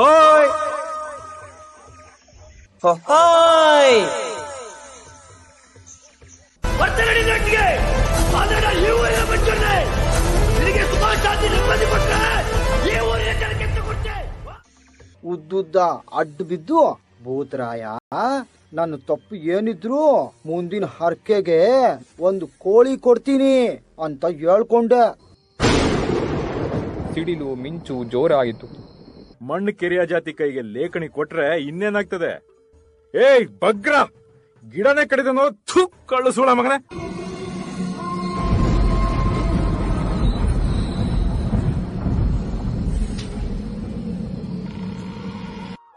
ಹೋಯ್ ಹೋಯ್ ಬರ್ತೇನೆ ನಟಿಗೆ ಆದ್ರೆ ಈ ಊರಿನ ಮಂಜೂರ್ನೆ ನಿನಗೆ ಸುಮಾರು ಶಾಂತಿ ನೆಮ್ಮದಿ ಕೊಟ್ರೆ ಈ ಊರಿನ ಜನಕ್ಕೆ ಕೊಟ್ಟೆ ಉದ್ದುದ್ದ ಅಡ್ಡ ಬಿದ್ದು ಭೂತರಾಯ ನನ್ನ ತಪ್ಪು ಏನಿದ್ರು ಮುಂದಿನ ಹರಕೆಗೆ ಒಂದು ಕೋಳಿ ಕೊಡ್ತೀನಿ ಅಂತ ಹೇಳ್ಕೊಂಡೆ. ಸಿಡಿಲು ಮಿಂಚು ಜೋರಾಯಿತು. ಮಣ್ಣು ಕೆರೆಯ ಜಾತಿ ಕೈಗೆ ಲೇಖಣಿ ಕೊಟ್ರೆ ಇನ್ನೇನಾಗ್ತದೆ? ಏಯ್ ಬಗ್ರ ಗಿಡನೇ ಕಡಿದನೋ ಥು, ಕಳ್ಳು ಸುಳ ಮಗನೇ!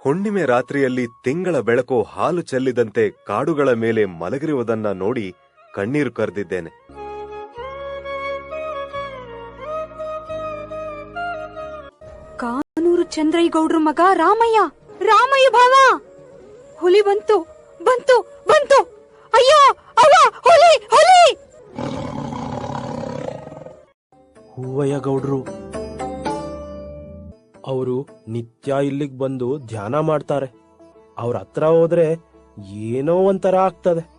ಹುಣ್ಣಿಮೆ ರಾತ್ರಿಯಲ್ಲಿ ತಿಂಗಳ ಬೆಳಕು ಹಾಲು ಚೆಲ್ಲಿದಂತೆ ಕಾಡುಗಳ ಮೇಲೆ ಮಲಗಿರುವುದನ್ನ ನೋಡಿ ಕಣ್ಣೀರು ಕರೆದಿದ್ದೇನೆ. ಕಾನೂರು ಚಂದ್ರಯ್ಯಗೌಡ್ರ ಮಗ ರಾಮಯ್ಯ. ರಾಮಯ್ಯ ಭಾವ! ಹುಲಿ ಬಂತು ಬಂತು ಬಂತು. ಅಯ್ಯೋ, ಅವ್ವ, ಹುಲಿ ಹುಲಿ! ಹೂವಯ್ಯ ಗೌಡ್ರು ಅವರು ನಿತ್ಯ ಇಲ್ಲಿಗೆ ಬಂದು ಧ್ಯಾನ ಮಾಡ್ತಾರೆ. ಅವ್ರ ಹತ್ರ ಹೋದ್ರೆ ಏನೋ ಒಂಥರ ಆಗ್ತದೆ.